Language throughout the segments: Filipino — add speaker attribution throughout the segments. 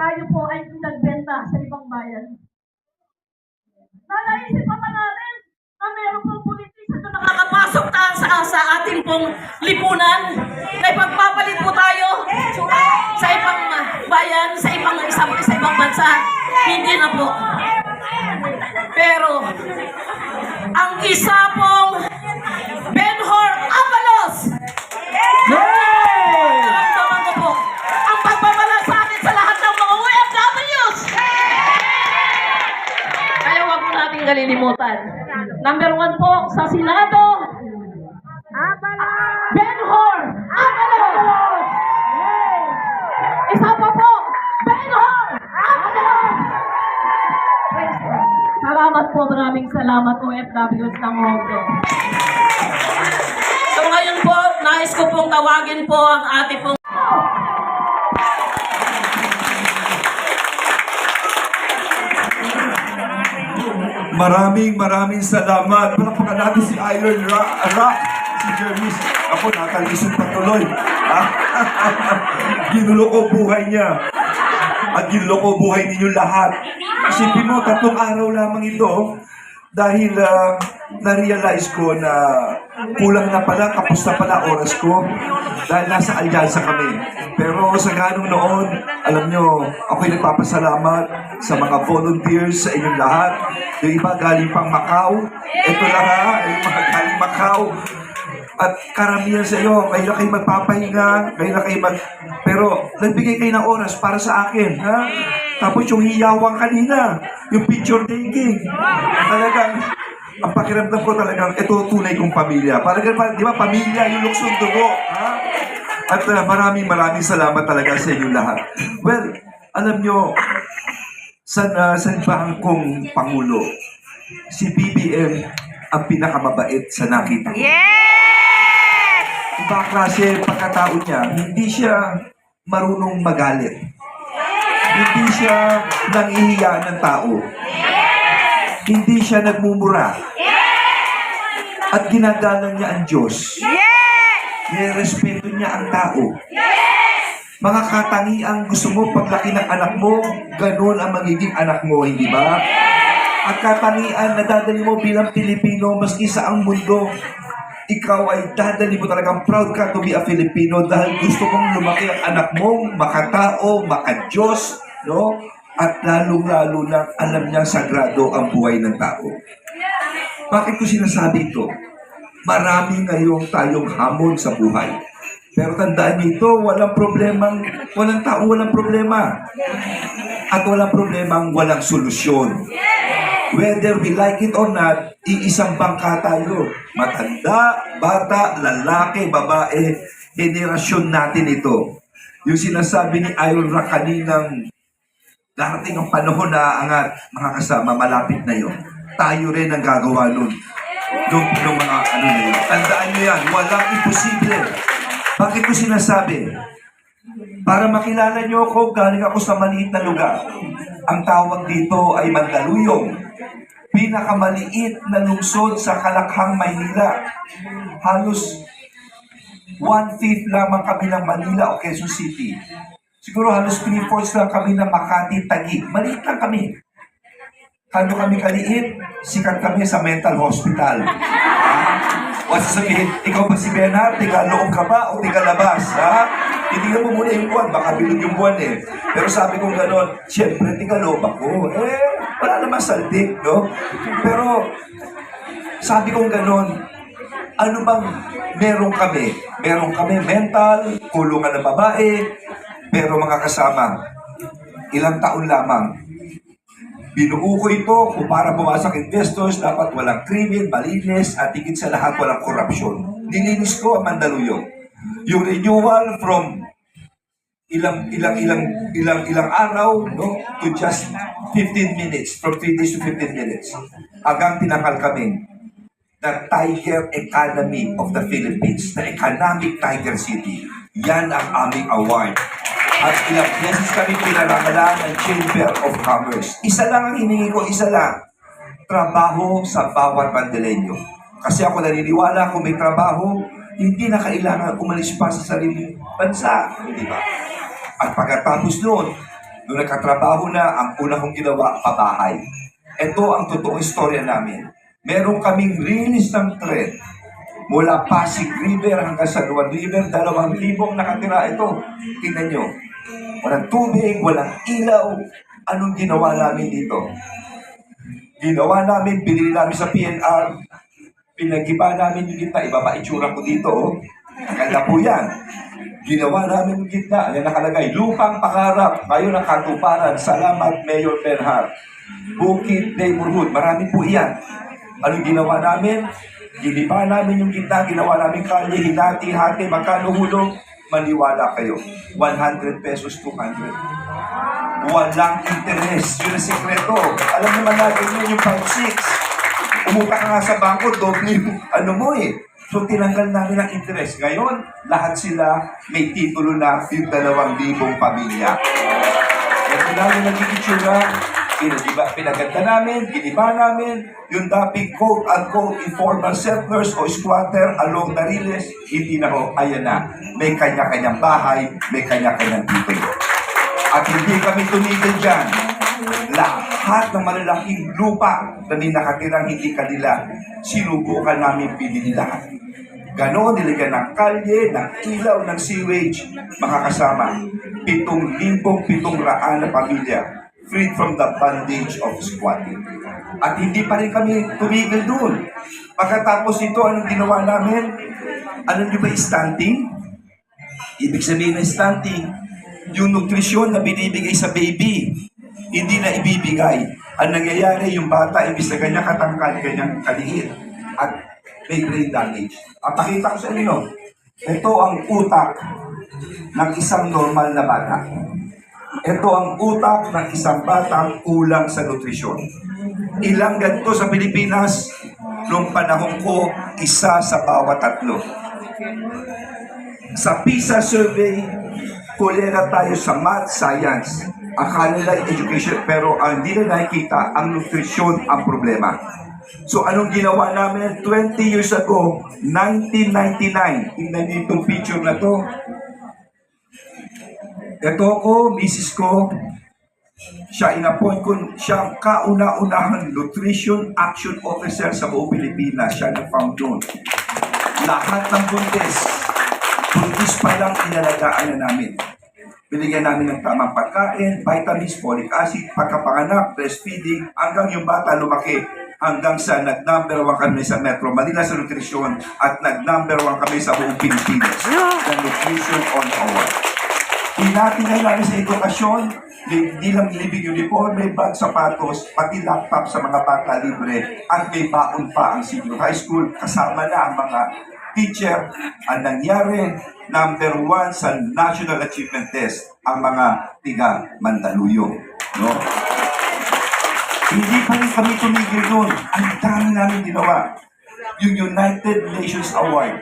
Speaker 1: tayo po ay nagbenta sa ibang bayan. Nalaisip pa ba natin na meron pong politisa na nakakapasok na sa, sa ating pong lipunan na ipagpapalit po tayo sa ibang bayan, sa ibang isang, sa ibang bansa. Hindi na po. Pero, ang isa pong kalilimutan. Number one po sa Senado, Benhor Avalos. Isa pa po, Benhor Avalos. Salamat po, maraming salamat OFWs ng Hong. So ngayon po, nais ko pong tawagin po ang ate pong
Speaker 2: Maraming maraming salamat. Palapakan natin si Iron Rock, Rock si Jermis. Ako, nakalisod pa tuloy. Ginulo ko buhay niya. At ginulo buhay ninyo lahat. Isipin mo, tatlong araw lamang ito dahil ah, na-realize ko na kulang na pala, kapos na pala oras ko dahil nasa alyansa kami. Pero sa ganong noon, alam nyo, ako'y nagpapasalamat sa mga volunteers sa inyong lahat. Yung iba galing pang Macau. Ito lang ha, yung mga galing Macau. At karamihan sa iyo, kayo na kayo magpapahinga, kayo na kayo mag... Pero nagbigay kayo ng oras para sa akin, ha? Tapos yung hiyawang kanina, yung picture taking. Talagang, ang pakiramdam ko talagang, ito tunay kong pamilya. Parang, di ba, pamilya, yung luksong dugo, ha? At uh, maraming maraming salamat talaga sa inyo lahat. Well, alam nyo, sa, uh, sa ibang kong Pangulo, si BBM ang pinakamabait sa nakita ko. Iba klase pagkatao niya, hindi siya marunong magalit. Hindi siya nangihiya ng tao. Hindi siya nagmumura. At ginagalang niya ang Diyos. Nirespeto niya ang tao. Mga katangiang gusto mo paglaki ng anak mo, ganun ang magiging anak mo, hindi ba? At katangian na dadali mo bilang Pilipino, maski sa ang mundo, ikaw ay dadali mo talagang proud ka to be a Filipino dahil gusto mong lumaki ang anak mong makatao, makadiyos, no? At lalong-lalo na alam niya sagrado ang buhay ng tao. Bakit ko sinasabi ito? Marami ngayong tayong hamon sa buhay. Pero tandaan niyo walang problemang, walang taong walang problema. At walang problemang walang solusyon. Whether we like it or not, iisang bangka tayo. Matanda, bata, lalaki, babae, henerasyon natin ito. Yung sinasabi ni Rock kaninang darating ang panahon na angat, mga kasama, malapit na yon. Tayo rin ang gagawa nun. Nung, nung mga ano na yun. Tandaan nyo yan, walang imposible. Bakit ko sinasabi? Para makilala nyo ako, galing ako sa maliit na lugar. Ang tawag dito ay Mandaluyong. Pinakamaliit na lungsod sa Kalakhang, Maynila. Halos one-fifth lamang kami ng Manila o Quezon City. Siguro halos three-fourths lang kami ng Makati, Taguig. Maliit lang kami. Kano kami kaliit, sikat kami sa mental hospital. O sasabihin, ikaw ba si Bernard? Tiga loob ka ba o tiga labas? Ha? Hindi mo muna yung buwan, baka bilog yung buwan eh. Pero sabi ko gano'n, siyempre tiga loob ako. Eh, wala naman saldik, no? Pero sabi ko gano'n, ano bang meron kami? Meron kami mental, kulungan ng babae, pero mga kasama, ilang taon lamang, Binuo ko ito kung para pumasok investors, dapat walang krimen, malinis, at higit sa lahat walang korupsyon. Nilinis ko ang Mandaluyong. Yung renewal from ilang ilang ilang ilang ilang araw no to just 15 minutes from 3 days to 15 minutes hanggang pinakal kami the tiger economy of the Philippines the economic tiger city yan ang aming award at ilang beses kami pinaramalan ng Chamber of Commerce. Isa lang ang hiningi ko, isa lang. Trabaho sa bawat Mandalenyo. Kasi ako naniniwala kung may trabaho, hindi na kailangan umalis pa sa sarili bansa. Di ba? At pagkatapos noon, Nung nagkatrabaho na, ang una kong ginawa, pabahay. Ito ang totoong istorya namin. Meron kaming rinis ng tren mula Pasig River hanggang San Juan River, dalawang libong nakatira ito. Tingnan nyo. Walang tubig, walang ilaw. Anong ginawa namin dito? Ginawa namin, binili namin sa PNR, pinagiba namin yung gitna, ibaba itsura ko dito, oh. Ganda po yan. Ginawa namin yung gitna, yan nakalagay, lupang pangarap, ngayon ang katuparan, salamat Mayor Bernhard. Bukid Neighborhood, marami po iyan. Anong ginawa namin? Giniba namin yung gitna, ginawa namin kalye, hinati-hati, magkano hulog? Maniwala kayo, 100 pesos, 200. Walang interes. Yun ang sikreto. Alam naman natin yun yung 5-6. Umupa ka nga sa bangko, doble yung ano mo eh. So tinanggal namin ang interes. Ngayon, lahat sila may titulo na yung dalawang libong pamilya. Ito na yung naging Pinadiba, pinaganda namin, giniba namin, yung dating quote-unquote informal settlers o squatter along the Riles, hindi na ho, ayan na. May kanya-kanyang bahay, may kanya-kanyang titulo. At hindi kami tumigil dyan. Lahat ng malalaking lupa na may nakatirang hindi kanila, sinubukan namin pinili lahat. Ganon, nilagyan ng kalye, ng ilaw, ng sewage, mga kasama. Pitong libong pitong raan na pamilya freed from the bondage of squatting. At hindi pa rin kami tumigil doon. Pagkatapos ito, anong ginawa namin? Ano nyo ba stunting? Ibig sabihin ng stunting, yung nutrisyon na binibigay sa baby, hindi na ibibigay. Ang nangyayari, yung bata, imbis na ganyan katangkad, ganyan kaliit, at may brain damage. At pakita ko sa inyo, ito ang utak ng isang normal na bata. Ito ang utak ng isang batang kulang sa nutrisyon. Ilang ganito sa Pilipinas, noong panahon ko, isa sa bawat tatlo. Sa PISA survey, kulera tayo sa math, science. Akala nila education, pero ang hindi na nakikita, ang nutrisyon ang problema. So anong ginawa namin 20 years ago, 1999, tingnan niyo itong picture na to. Ito ko, misis ko, siya inappoint ko, siya ang kauna-unahang Nutrition Action Officer sa buong Pilipinas. Siya nag-found doon. Lahat ng buntis, buntis pa lang inalagaan na namin. Binigyan namin ng tamang pagkain, vitamins, folic acid, pagkapanganak, breastfeeding, hanggang yung bata lumaki hanggang sa nag-number one kami sa Metro Manila sa nutrisyon at nag-number one kami sa buong Pilipinas sa Nutrition on Award. Tinatingnan namin sa edukasyon, di, di lang living uniform, may bag, sapatos, pati laptop sa mga bata libre, at may baon pa ang senior high school, kasama na ang mga teacher. Ang nangyari, number one sa National Achievement Test, ang mga tiga Mandaluyong. No? Hindi pa rin kami tumigil doon. Ang dami namin ginawa. Yung United Nations Award,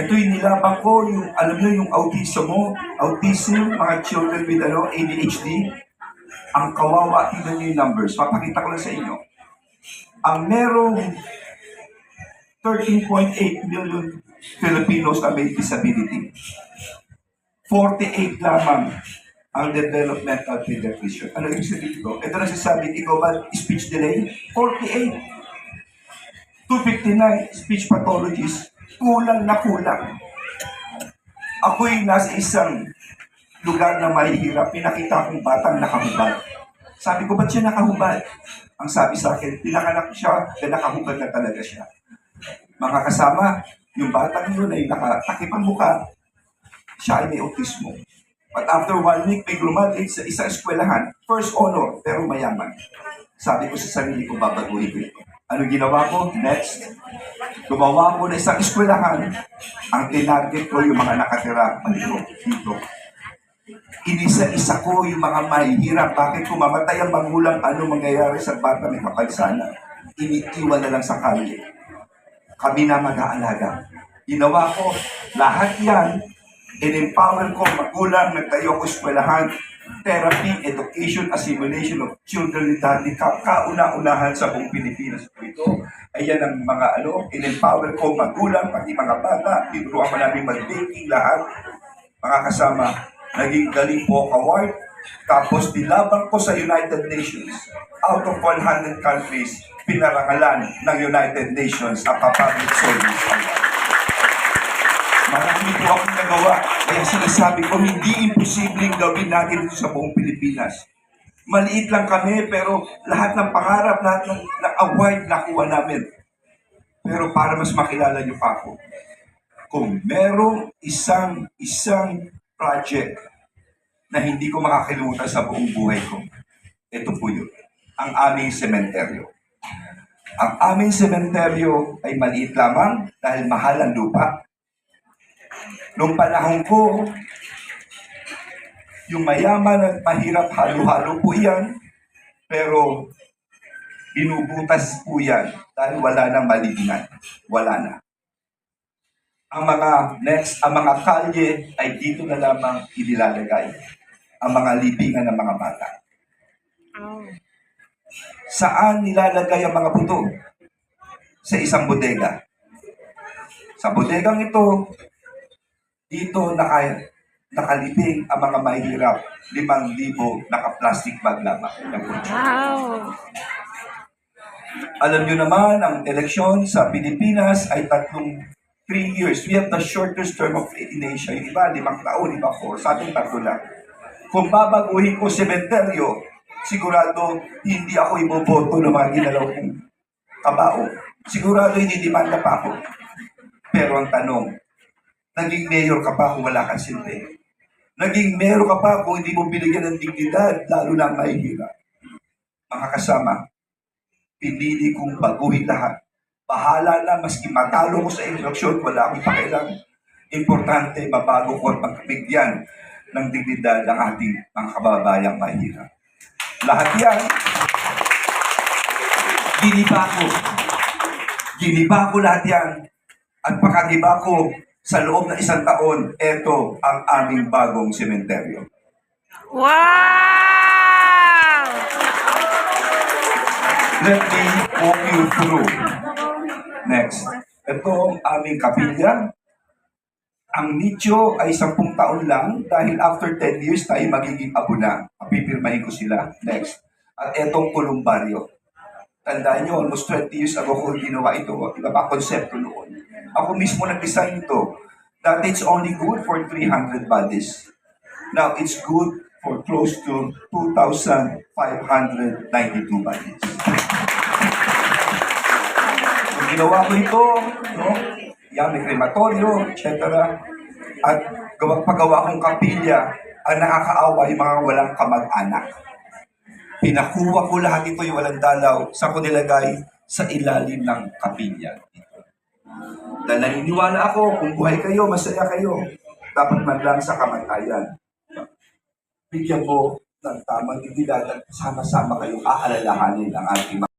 Speaker 2: ito yung nilabang ko, yung, alam nyo, yung autism mo, autism, mga children with ano, ADHD, ang kawawa, tingnan nyo yung numbers. Papakita ko lang sa inyo. Ang merong 13.8 million Filipinos na may disability. 48 lamang ang developmental pediatrician. Ano yung sabihin ko? Ito na sasabi, ikaw ba speech delay? 48. 259 speech pathologists, kulang na kulang. Ako'y nasa isang lugar na mahihirap, pinakita kong batang nakahubad. Sabi ko, ba't siya nakahubad? Ang sabi sa akin, pinanganak siya, na nakahubad na talaga siya. Mga kasama, yung batang yun ay nakatakip ang mukha, siya ay may autismo. But after one week, may graduate sa isang eskwelahan, first honor, pero mayaman. Sabi ko sa sarili ko, babaguhin ko ito. Ano ginawa ko? Next, gumawa ko na isang eskwelahan. Ang tinarget ko yung mga nakatira palito dito. Inisa-isa ko yung mga mahihirap. Bakit kung mamatay ang magulang, ano mangyayari sa bata may kapagsana? Iniiwan na lang sa kalye. Kami na mag-aalaga. Ginawa ko, lahat yan, in-empower ko magulang, nagtayo ko eskwelahan, therapy, education, assimilation of children with handicap, kauna-unahan sa buong Pilipinas po ito. Ayan ang mga ano, in-empower ko magulang, pati mga bata, tinuruan mo namin mag-baking lahat. Mga kasama, naging galing po award. Tapos nilabang ko sa United Nations. Out of 100 countries, pinarangalan ng United Nations ang Public Service Award. Marami po akong nagawa. Kaya sinasabi ko, hindi imposibleng gawin natin ito sa buong Pilipinas. Maliit lang kami, pero lahat ng pangarap, lahat ng, ng award nakuha namin. Pero para mas makilala niyo pa ako, kung merong isang isang project na hindi ko makakalimutan sa buong buhay ko, ito po yun, ang aming sementeryo. Ang aming sementeryo ay maliit lamang dahil mahal ang lupa. Noong panahon ko, yung mayaman at mahirap halo-halo po yan, pero binubutas po yan dahil wala nang malilingan. Wala na. Ang mga next, ang mga kalye ay dito na lamang inilalagay. Ang mga libingan ng mga bata. Saan nilalagay ang mga buto? Sa isang bodega. Sa bodegang ito, dito naka, nakalibing ang mga mahihirap. Limang libo naka-plastic bag lamang.
Speaker 3: Wow!
Speaker 2: Alam nyo naman, ang eleksyon sa Pilipinas ay tatlong three years. We have the shortest term of in Asia. Yung iba, limang taon, iba four. Sa ating tatlo lang. Kung babaguhin ko sementeryo, sigurado hindi ako iboboto ng mga ginalaw kong kabao. Sigurado hindi demanda pa ako. Pero ang tanong, naging mayor ka pa kung wala kang silbi? Naging mayor ka pa kung hindi mo binigyan ng dignidad, lalo na ang mahihirap? Mga kasama, pinili kong baguhin lahat. Bahala na, maski matalo ko sa eleksyon, wala akong pakialam. Importante, mabago ko at magkabigyan ng dignidad ng ating mga kababayang mahirap. Lahat yan, giniba ko. Giniba ko lahat yan. At pakagiba ko sa loob ng isang taon, eto ang aming bagong sementeryo.
Speaker 3: Wow!
Speaker 2: Let me walk you through. Next. Ito ang aming kapilya. Ang nicho ay 10 taon lang dahil after 10 years tayo magiging abo na. Pipirmahin ko sila. Next. At etong kolumbaryo. Tandaan nyo, almost 20 years ago ko ginawa ito. Iba pa konsepto noon. Ako mismo nag-design ito. That it's only good for 300 bodies. Now, it's good for close to 2,592 bodies. Kung ginawa ko ito, no, yan, may krematoryo, etc. At gawa, paggawa kong kapilya, ang nakakaawa yung mga walang kamag-anak. Pinakuha ko lahat ito yung walang dalaw sa ko nilagay sa ilalim ng kapilya. Dahil naniniwala ako, kung buhay kayo, masaya kayo, dapat man lang sa kamatayan. Bigyan mo ng tamang at sama-sama kayong aalalahanin ang ating